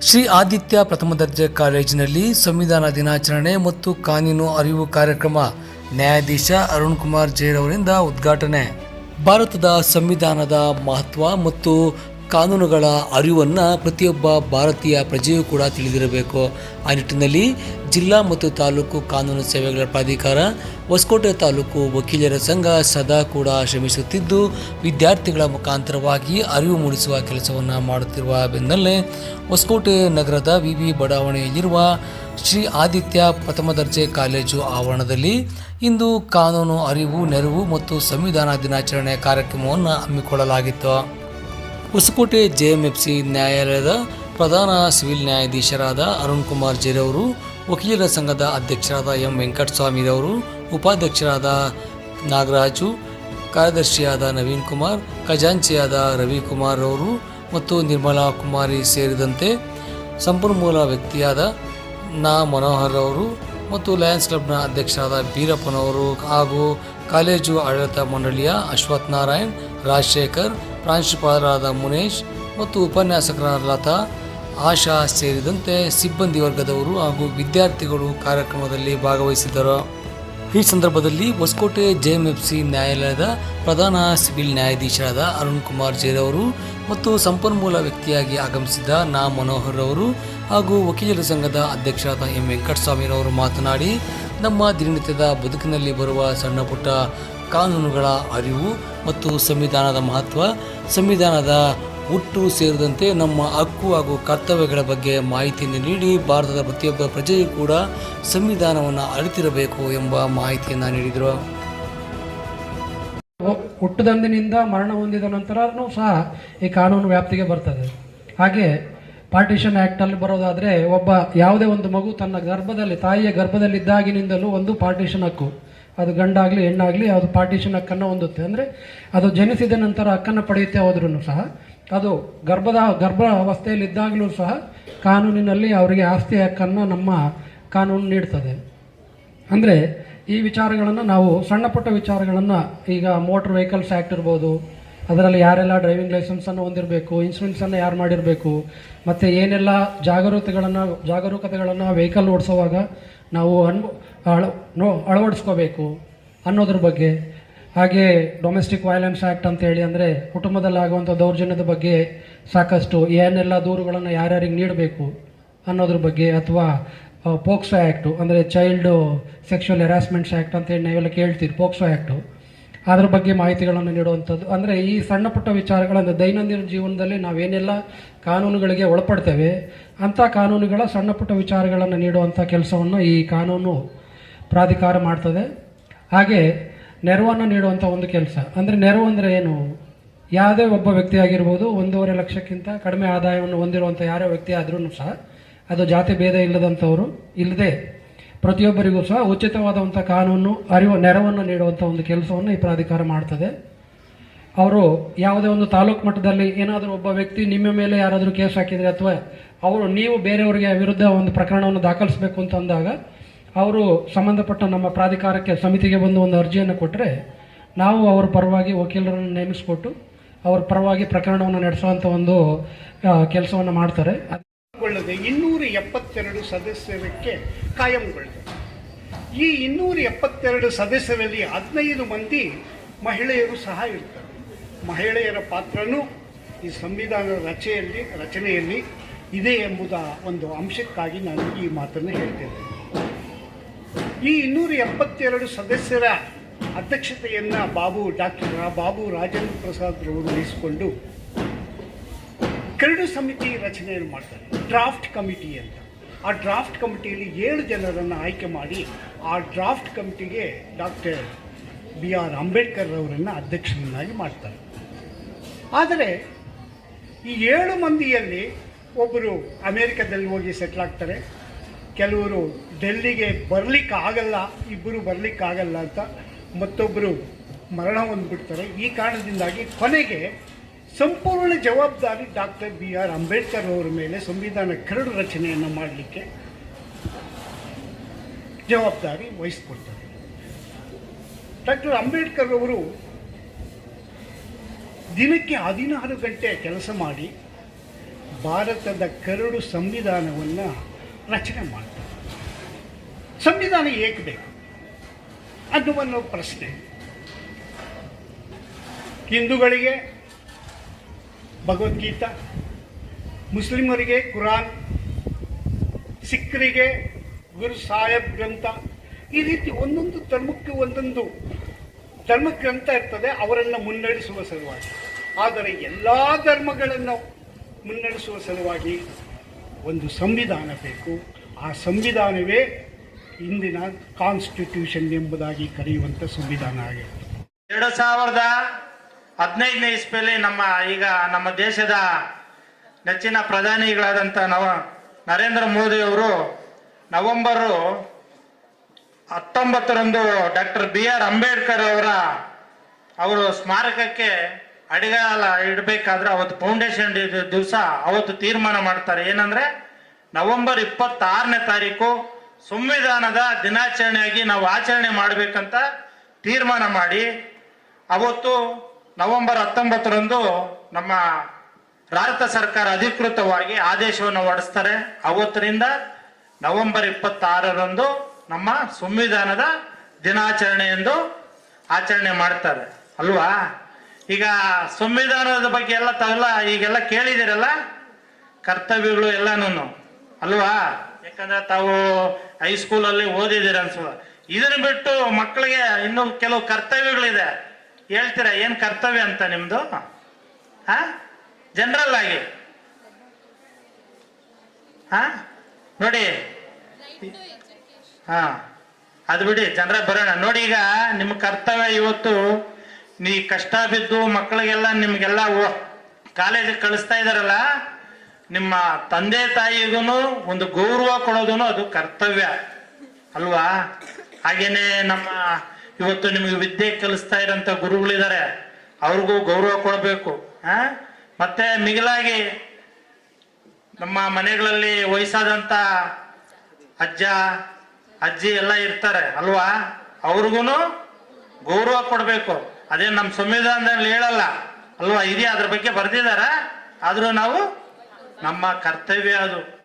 ಶ್ರೀ ಆದಿತ್ಯ ಪ್ರಥಮ ದರ್ಜೆ ಕಾಲೇಜಿನಲ್ಲಿ ಸಂವಿಧಾನ ದಿನಾಚರಣೆ ಮತ್ತು ಕಾನೂನು ಅರಿವು ಕಾರ್ಯಕ್ರಮ ನ್ಯಾಯಾಧೀಶ ಅರುಣ್ ಕುಮಾರ್ ಜೈರ್ ಅವರಿಂದ ಉದ್ಘಾಟನೆ. ಭಾರತದ ಸಂವಿಧಾನದ ಮಹತ್ವ ಮತ್ತು ಕಾನೂನುಗಳ ಅರಿವನ್ನು ಪ್ರತಿಯೊಬ್ಬ ಭಾರತೀಯ ಪ್ರಜೆಯೂ ಕೂಡ ತಿಳಿದಿರಬೇಕು. ಆ ನಿಟ್ಟಿನಲ್ಲಿ ಜಿಲ್ಲಾ ಮತ್ತು ತಾಲೂಕು ಕಾನೂನು ಸೇವೆಗಳ ಪ್ರಾಧಿಕಾರ, ಹೊಸಕೋಟೆ ತಾಲೂಕು ವಕೀಲರ ಸಂಘ ಸದಾ ಕೂಡ ಶ್ರಮಿಸುತ್ತಿದ್ದು, ವಿದ್ಯಾರ್ಥಿಗಳ ಮುಖಾಂತರವಾಗಿ ಅರಿವು ಮೂಡಿಸುವ ಕೆಲಸವನ್ನು ಮಾಡುತ್ತಿರುವ ಬೆನ್ನಲ್ಲೇ ಹೊಸಕೋಟೆ ನಗರದ ವಿ ವಿ ಬಡಾವಣೆಯಲ್ಲಿರುವ ಶ್ರೀ ಆದಿತ್ಯ ಪ್ರಥಮ ದರ್ಜೆ ಕಾಲೇಜು ಆವರಣದಲ್ಲಿ ಇಂದು ಕಾನೂನು ಅರಿವು, ನೆರವು ಮತ್ತು ಸಂವಿಧಾನ ದಿನಾಚರಣೆ ಕಾರ್ಯಕ್ರಮವನ್ನು ಹಮ್ಮಿಕೊಳ್ಳಲಾಗಿತ್ತು. ಹೊಸಕೋಟೆ ಜೆಎಂಎಫ್ಸಿ ನ್ಯಾಯಾಲಯದ ಪ್ರಧಾನ ಸಿವಿಲ್ ನ್ಯಾಯಾಧೀಶರಾದ ಅರುಣ್ ಕುಮಾರ್ ಜೆರವರು, ವಕೀಲರ ಸಂಘದ ಅಧ್ಯಕ್ಷರಾದ ಎಂ ವೆಂಕಟಸ್ವಾಮಿರವರು ಉಪಾಧ್ಯಕ್ಷರಾದ ನಾಗರಾಜು, ಕಾರ್ಯದರ್ಶಿಯಾದ ನವೀನ್ ಕುಮಾರ್, ಖಜಾಂಚಿಯಾದ ರವಿಕುಮಾರ್ ಅವರು ಮತ್ತು ನಿರ್ಮಲಾ ಕುಮಾರಿ ಸೇರಿದಂತೆ ಸಂಪನ್ಮೂಲ ವ್ಯಕ್ತಿಯಾದ ನಾ ಮನೋಹರ್ ಅವರು ಮತ್ತು ಲಯನ್ಸ್ ಕ್ಲಬ್ನ ಅಧ್ಯಕ್ಷರಾದ ಬೀರಪ್ಪನವರು ಹಾಗೂ ಕಾಲೇಜು ಆಡಳಿತ ಮಂಡಳಿಯ ಅಶ್ವಥ್ ನಾರಾಯಣ್, ರಾಜಶೇಖರ್ ಪ್ರಾಂಶುಪಾಲರಾದ ಮುನೇಶ್ ಮತ್ತು ಉಪನ್ಯಾಸಕರಾದ ಲತಾ, ಆಶಾ ಸೇರಿದಂತೆ ಸಿಬ್ಬಂದಿ ವರ್ಗದವರು ಹಾಗೂ ವಿದ್ಯಾರ್ಥಿಗಳು ಕಾರ್ಯಕ್ರಮದಲ್ಲಿ ಭಾಗವಹಿಸಿದ್ದರು. ಈ ಸಂದರ್ಭದಲ್ಲಿ ಹೊಸಕೋಟೆ ಜೆಎಂಎಫ್ಸಿ ನ್ಯಾಯಾಲಯದ ಪ್ರಧಾನ ಸಿವಿಲ್ ನ್ಯಾಯಾಧೀಶರಾದ ಅರುಣ್ ಕುಮಾರ್ ಜೈರವರು ಮತ್ತು ಸಂಪನ್ಮೂಲ ವ್ಯಕ್ತಿಯಾಗಿ ಆಗಮಿಸಿದ ನಾ ಮನೋಹರ್ ಅವರು ಹಾಗೂ ವಕೀಲರ ಸಂಘದ ಅಧ್ಯಕ್ಷರಾದ ಎಂ ವೆಂಕಟಸ್ವಾಮಿರವರು ಮಾತನಾಡಿ, ನಮ್ಮ ದಿನನಿತ್ಯದ ಬದುಕಿನಲ್ಲಿ ಬರುವ ಸಣ್ಣಪುಟ್ಟ ಕಾನೂನುಗಳ ಅರಿವು ಮತ್ತು ಸಂವಿಧಾನದ ಮಹತ್ವ, ಸಂವಿಧಾನದ ಹುಟ್ಟು ಸೇರಿದಂತೆ ನಮ್ಮ ಹಕ್ಕು ಹಾಗೂ ಕರ್ತವ್ಯಗಳ ಬಗ್ಗೆ ಮಾಹಿತಿಯನ್ನು ನೀಡಿ ಭಾರತದ ಪ್ರತಿಯೊಬ್ಬ ಪ್ರಜೆಯೂ ಕೂಡ ಸಂವಿಧಾನವನ್ನು ಅರಿತಿರಬೇಕು ಎಂಬ ಮಾಹಿತಿಯನ್ನು ನೀಡಿದರು. ಹುಟ್ಟದಂದಿನಿಂದ ಮರಣ ಹೊಂದಿದ ನಂತರನೂ ಸಹ ಈ ಕಾನೂನು ವ್ಯಾಪ್ತಿಗೆ ಬರ್ತದೆ. ಹಾಗೆ ಪಾರ್ಟಿಷನ್ ಆ್ಯಕ್ಟಲ್ಲಿ ಬರೋದಾದರೆ ಒಬ್ಬ ಯಾವುದೇ ಒಂದು ಮಗು ತನ್ನ ಗರ್ಭದಲ್ಲಿ, ತಾಯಿಯ ಗರ್ಭದಲ್ಲಿದ್ದಾಗಿನಿಂದಲೂ ಒಂದು ಪಾರ್ಟಿಷನ್ ಹಕ್ಕು. ಅದು ಗಂಡಾಗಲಿ, ಹೆಣ್ಣಾಗಲಿ ಅದು ಪಾರ್ಟಿಷನ್ ಹಕ್ಕನ್ನು ಹೊಂದುತ್ತೆ. ಅಂದರೆ ಅದು ಜನಿಸಿದ ನಂತರ ಹಕ್ಕನ್ನು ಪಡೆಯುತ್ತೆ ಹೋದ್ರೂ ಸಹ. ಅದು ಗರ್ಭದ, ಗರ್ಭ ಅವಸ್ಥೆಯಲ್ಲಿದ್ದಾಗಲೂ ಸಹ ಕಾನೂನಿನಲ್ಲಿ ಅವರಿಗೆ ಆಸ್ತಿ ಹಕ್ಕನ್ನು ನಮ್ಮ ಕಾನೂನು ನೀಡ್ತದೆ. ಅಂದರೆ ಈ ವಿಚಾರಗಳನ್ನು ನಾವು ಸಣ್ಣ ಪುಟ್ಟ ವಿಚಾರಗಳನ್ನು ಈಗ ಮೋಟ್ರ್ ವೆಹಿಕಲ್ಸ್ ಆ್ಯಕ್ಟ್ ಇರ್ಬೋದು, ಅದರಲ್ಲಿ ಯಾರೆಲ್ಲ ಡ್ರೈವಿಂಗ್ ಲೈಸೆನ್ಸನ್ನು ಹೊಂದಿರಬೇಕು ಇನ್ಶೂರೆನ್ಸನ್ನು ಯಾರು ಮಾಡಿರಬೇಕು, ಮತ್ತು ಏನೆಲ್ಲ ಜಾಗರೂಕತೆಗಳನ್ನು ಜಾಗರೂಕತೆಗಳನ್ನು ವೆಹಿಕಲ್ ಓಡಿಸುವಾಗ ನಾವು ಅನ್ ನೋ, ಅಳವಡಿಸ್ಕೋಬೇಕು ಅನ್ನೋದ್ರ ಬಗ್ಗೆ. ಹಾಗೆ ಡೊಮೆಸ್ಟಿಕ್ ವೈಲೆನ್ಸ್ ಆ್ಯಕ್ಟ್ ಅಂತೇಳಿ ಅಂದರೆ ಕುಟುಂಬದಲ್ಲಿ ಆಗುವಂಥ ದೌರ್ಜನ್ಯದ ಬಗ್ಗೆ ಸಾಕಷ್ಟು ಏನೆಲ್ಲ ದೂರುಗಳನ್ನು ಯಾರ್ಯಾರಿಗೆ ನೀಡಬೇಕು ಅನ್ನೋದ್ರ ಬಗ್ಗೆ ಅಥವಾ ಪೋಕ್ಸೋ ಆ್ಯಕ್ಟು ಅಂದರೆ ಚೈಲ್ಡು ಸೆಕ್ಷುವಲ್ ಹೆರಾಸ್ಮೆಂಟ್ಸ್ ಆ್ಯಕ್ಟ್ ಅಂತೇಳಿ ನಾವೆಲ್ಲ ಕೇಳ್ತೀವಿ ಪೋಕ್ಸೋ ಆ್ಯಕ್ಟು ಅದ್ರ ಬಗ್ಗೆ ಮಾಹಿತಿಗಳನ್ನು ನೀಡುವಂಥದ್ದು ಅಂದರೆ ಈ ಸಣ್ಣ ಪುಟ್ಟ ವಿಚಾರಗಳನ್ನು ದೈನಂದಿನ ಜೀವನದಲ್ಲಿ ನಾವೇನೆಲ್ಲ ಕಾನೂನುಗಳಿಗೆ ಒಳಪಡ್ತೇವೆ, ಅಂಥ ಕಾನೂನುಗಳ ಸಣ್ಣ ಪುಟ್ಟ ವಿಚಾರಗಳನ್ನು ನೀಡುವಂಥ ಕೆಲಸವನ್ನು ಈ ಕಾನೂನು ಪ್ರಾಧಿಕಾರ ಮಾಡ್ತದೆ. ಹಾಗೆ ನೆರವನ್ನು ನೀಡುವಂಥ ಒಂದು ಕೆಲಸ. ಅಂದರೆ ನೆರವು ಅಂದರೆ ಏನು? ಯಾವುದೇ ಒಬ್ಬ ವ್ಯಕ್ತಿ ಆಗಿರ್ಬೋದು ಒಂದೂವರೆ ಲಕ್ಷಕ್ಕಿಂತ ಕಡಿಮೆ ಆದಾಯವನ್ನು ಹೊಂದಿರುವಂಥ ಯಾರೇ ವ್ಯಕ್ತಿ ಆದ್ರೂ ಸಹ ಅದು ಜಾತಿ ಭೇದ ಇಲ್ಲದಂಥವರು ಇಲ್ಲದೆ ಪ್ರತಿಯೊಬ್ಬರಿಗೂ ಸಹ ಉಚಿತವಾದಂಥ ಕಾನೂನು, ಅರಿವು, ನೆರವನ್ನು ನೀಡುವಂಥ ಒಂದು ಕೆಲಸವನ್ನು ಈ ಪ್ರಾಧಿಕಾರ ಮಾಡ್ತದೆ. ಅವರು ಯಾವುದೇ ಒಂದು ತಾಲೂಕು ಮಟ್ಟದಲ್ಲಿ ಏನಾದರೂ ಒಬ್ಬ ವ್ಯಕ್ತಿ ನಿಮ್ಮ ಮೇಲೆ ಯಾರಾದರೂ ಕೇಸ್ ಹಾಕಿದರೆ ಅಥವಾ ಅವರು ನೀವು ಬೇರೆಯವರಿಗೆ ವಿರುದ್ಧ ಒಂದು ಪ್ರಕರಣವನ್ನು ದಾಖಲಿಸಬೇಕು ಅಂತ ಅಂದಾಗ ಅವರು ಸಂಬಂಧಪಟ್ಟ ನಮ್ಮ ಪ್ರಾಧಿಕಾರಕ್ಕೆ ಸಮಿತಿಗೆ ಬಂದು ಒಂದು ಅರ್ಜಿಯನ್ನು ಕೊಟ್ಟರೆ ನಾವು ಅವರ ಪರವಾಗಿ ವಕೀಲರನ್ನು ನೇಮಿಸಿಕೊಟ್ಟು ಅವರ ಪರವಾಗಿ ಪ್ರಕರಣವನ್ನು ನಡೆಸುವಂಥ ಒಂದು ಕೆಲಸವನ್ನು ಮಾಡ್ತಾರೆ. ಇನ್ನೂರ ಎಪ್ಪತ್ತೆರಡು ಸದಸ್ಯರಕ್ಕೆ ಕಾಯಂಗೊಳ್ಳಿದೆ. ಈ ಇನ್ನೂರ ಎಪ್ಪತ್ತೆರಡು ಸದಸ್ಯರಲ್ಲಿ ಹದಿನೈದು ಮಂದಿ ಮಹಿಳೆಯರು ಸಹ ಇರ್ತಾರೆ. ಮಹಿಳೆಯರ ಪಾತ್ರನೂ ಈ ಸಂವಿಧಾನದ ರಚೆಯಲ್ಲಿ, ರಚನೆಯಲ್ಲಿ ಇದೆ ಎಂಬುದ ಒಂದು ಅಂಶಕ್ಕಾಗಿ ನಾನು ಈ ಮಾತನ್ನು ಹೇಳ್ತೇನೆ. ಈ ಇನ್ನೂರ ಎಪ್ಪತ್ತೆರಡು ಸದಸ್ಯರ ಅಧ್ಯಕ್ಷತೆಯನ್ನು ಬಾಬು ಡಾಕ್ಟರ್ ಬಾಬು ರಾಜೇಂದ್ರ ಪ್ರಸಾದ್ ರವರು ವಹಿಸಿಕೊಂಡು ಕರಡು ಸಮಿತಿ ರಚನೆಯನ್ನು ಮಾಡ್ತಾರೆ, ಡ್ರಾಫ್ಟ್ ಕಮಿಟಿ ಅಂತ. ಆ ಡ್ರಾಫ್ಟ್ ಕಮಿಟಿಯಲ್ಲಿ ಏಳು ಜನರನ್ನು ಆಯ್ಕೆ ಮಾಡಿ ಆ ಡ್ರಾಫ್ಟ್ ಕಮಿಟಿಗೆ ಡಾಕ್ಟರ್ ಬಿ ಆರ್ ಅಂಬೇಡ್ಕರ್ ಅವರನ್ನು ಅಧ್ಯಕ್ಷರನ್ನಾಗಿ ಮಾಡ್ತಾರೆ. ಆದರೆ ಈ ಏಳು ಮಂದಿಯಲ್ಲಿ ಒಬ್ಬರು ಅಮೇರಿಕದಲ್ಲಿ ಹೋಗಿ ಸೆಟ್ಲ್ ಆಗ್ತಾರೆ ಕೆಲವರು ಡೆಲ್ಲಿಗೆ ಬರಲಿಕ್ಕೆ ಆಗಲ್ಲ ಇಬ್ಬರು ಬರಲಿಕ್ಕೆ ಆಗಲ್ಲ ಅಂತ ಮತ್ತೊಬ್ಬರು ಮರಣ ಹೊಂದ್ಬಿಡ್ತಾರೆ. ಈ ಕಾರಣದಿಂದಾಗಿ ಕೊನೆಗೆ ಸಂಪೂರ್ಣ ಜವಾಬ್ದಾರಿ ಡಾಕ್ಟರ್ ಬಿ ಆರ್ ಅಂಬೇಡ್ಕರ್ ಅವರ ಮೇಲೆ ಸಂವಿಧಾನ ಕರಡು ರಚನೆಯನ್ನು ಮಾಡಲಿಕ್ಕೆ ಜವಾಬ್ದಾರಿ ವಹಿಸ್ಕೊಡ್ತಾರೆ. ಡಾಕ್ಟರ್ ಅಂಬೇಡ್ಕರ್ ಅವರು ದಿನಕ್ಕೆ ಹದಿನಾರು ಗಂಟೆ ಕೆಲಸ ಮಾಡಿ ಭಾರತದ ಕರಡು ಸಂವಿಧಾನವನ್ನು ರಚನೆ ಮಾಡ್ತಾರೆ. ಸಂವಿಧಾನ ಏಕೆ ಬೇಕು? ಅನ್ನುವ ಪ್ರಶ್ನೆ. ಹಿಂದೂಗಳಿಗೆ ಭಗವದ್ಗೀತಾ, ಮುಸ್ಲಿಮರಿಗೆ ಕುರಾನ್, ಸಿಖ್ರಿಗೆ ಗುರು ಸಾಹೇಬ್ ಗ್ರಂಥ, ಈ ರೀತಿ ಒಂದೊಂದು ಧರ್ಮಕ್ಕೆ ಒಂದೊಂದು ಧರ್ಮ ಗ್ರಂಥ ಇರ್ತದೆ, ಅವರನ್ನು ಮುನ್ನಡೆಸುವ ಸಲುವಾಗಿ. ಆದರೆ ಎಲ್ಲ ಧರ್ಮಗಳನ್ನು ಮುನ್ನಡೆಸುವ ಸಲುವಾಗಿ ಒಂದು ಸಂವಿಧಾನ ಬೇಕು. ಆ ಸಂವಿಧಾನವೇ ಇಂದಿನ ಕಾನ್ಸ್ಟಿಟ್ಯೂಷನ್ ಎಂಬುದಾಗಿ ಕರೆಯುವಂಥ ಸಂವಿಧಾನ ಆಗಿರುತ್ತೆ. ಎರಡು ಸಾವಿರದ ಹದಿನೈದನೇ ಇಸ್ವಿಯಲ್ಲಿ ನಮ್ಮ ಈಗ ನಮ್ಮ ದೇಶದ ನೆಚ್ಚಿನ ಪ್ರಧಾನಿಗಳಾದಂಥ ನವ ನರೇಂದ್ರ ಮೋದಿ ಅವರು ನವೆಂಬರು ಹತ್ತೊಂಬತ್ತರಂದು ಡಾಕ್ಟರ್ ಬಿ ಆರ್ ಅಂಬೇಡ್ಕರ್ ಅವರ, ಅವರು ಸ್ಮಾರಕಕ್ಕೆ ಅಡಿಗಾಲ ಇಡಬೇಕಾದ್ರೆ ಅವತ್ತು ಫೌಂಡೇಶನ್ ದಿವಸ ಅವತ್ತು ತೀರ್ಮಾನ ಮಾಡ್ತಾರೆ. ಏನಂದ್ರೆ ನವೆಂಬರ್ ಇಪ್ಪತ್ತಾರನೇ ತಾರೀಕು ಸಂವಿಧಾನದ ದಿನಾಚರಣೆಯಾಗಿ ನಾವು ಆಚರಣೆ ಮಾಡಬೇಕಂತ ತೀರ್ಮಾನ ಮಾಡಿ, ಅವತ್ತು ನವೆಂಬರ್ ಹತ್ತೊಂಬತ್ತರಂದು ನಮ್ಮ ಭಾರತ ಸರ್ಕಾರ ಅಧಿಕೃತವಾಗಿ ಆದೇಶವನ್ನು ಹೊಡೆಸ್ತಾರೆ ಅವತ್ತರಿಂದ ನವೆಂಬರ್ ಇಪ್ಪತ್ತಾರರಂದು ನಮ್ಮ ಸಂವಿಧಾನದ ದಿನಾಚರಣೆ ಎಂದು ಆಚರಣೆ ಮಾಡ್ತಾರೆ. ಅಲ್ವಾ? ಈಗ ಸಂವಿಧಾನದ ಬಗ್ಗೆ ಎಲ್ಲ ತಾವೆಲ್ಲ ಈಗೆಲ್ಲ ಕೇಳಿದಿರಲ್ಲ ಕರ್ತವ್ಯಗಳು ಎಲ್ಲಾನು ಅಲ್ವಾ? ಯಾಕಂದ್ರೆ ತಾವು ಹೈಸ್ಕೂಲಲ್ಲಿ ಓದಿದಿರ ಅನ್ಸೋದು ಇದನ್ನ ಬಿಟ್ಟು ಮಕ್ಕಳಿಗೆ ಇನ್ನು ಕೆಲವು ಕರ್ತವ್ಯಗಳಿದೆ. ಹೇಳ್ತೀರಾ, ಏನ್ ಕರ್ತವ್ಯ ಅಂತ ನಿಮ್ದು? ಹಾ ಜನರಲ್ ಆಗಿ. ಹಾ ನೋಡಿ. ಹಾ. ಅದು ಬಿಡಿ, ಜನರ ಬರೋಣ. ನೋಡಿ ಈಗ ನಿಮ್ಮ ಕರ್ತವ್ಯ ಇವತ್ತು ನೀ ಕಷ್ಟ ಬಿದ್ದು ಮಕ್ಕಳಿಗೆಲ್ಲ ನಿಮ್ಗೆಲ್ಲ ಕಾಲೇಜಿಗೆ ಕಳಿಸ್ತಾ ಇದಾರಲ್ಲ, ನಿಮ್ಮ ತಂದೆ ತಾಯಿಗೂ ಒಂದು ಗೌರವ ಕೊಡೋದು ಅದು ಕರ್ತವ್ಯ. ಅಲ್ವಾ? ಹಾಗೇನೆ ನಮ್ಮ ಇವತ್ತು ನಿಮಗೆ ವಿದ್ಯೆ ಕಲಿಸ್ತಾ ಇರೋಂಥ ಗುರುಗಳಿದ್ದಾರೆ, ಅವ್ರಿಗೂ ಗೌರವ ಕೊಡಬೇಕು, ಆ? ಮತ್ತೆ ಮಿಗಿಲಾಗಿ ನಮ್ಮ ಮನೆಗಳಲ್ಲಿ ವಯಸ್ಸಾದಂತ ಅಜ್ಜ, ಅಜ್ಜಿ ಎಲ್ಲ ಇರ್ತಾರೆ, ಅಲ್ವಾ? ಅವ್ರಿಗೂ ಗೌರವ ಕೊಡಬೇಕು. ಅದೇ ನಮ್ಮ ಸಂವಿಧಾನದಲ್ಲಿ ಹೇಳಲ್ಲ. ಅಲ್ವಾ? ಇದೆಯಾ ಅದ್ರ ಬಗ್ಗೆ ಬರ್ದಿದಾರ? ಆದರೂ ನಾವು ನಮ್ಮ ಕರ್ತವ್ಯ ಅದು.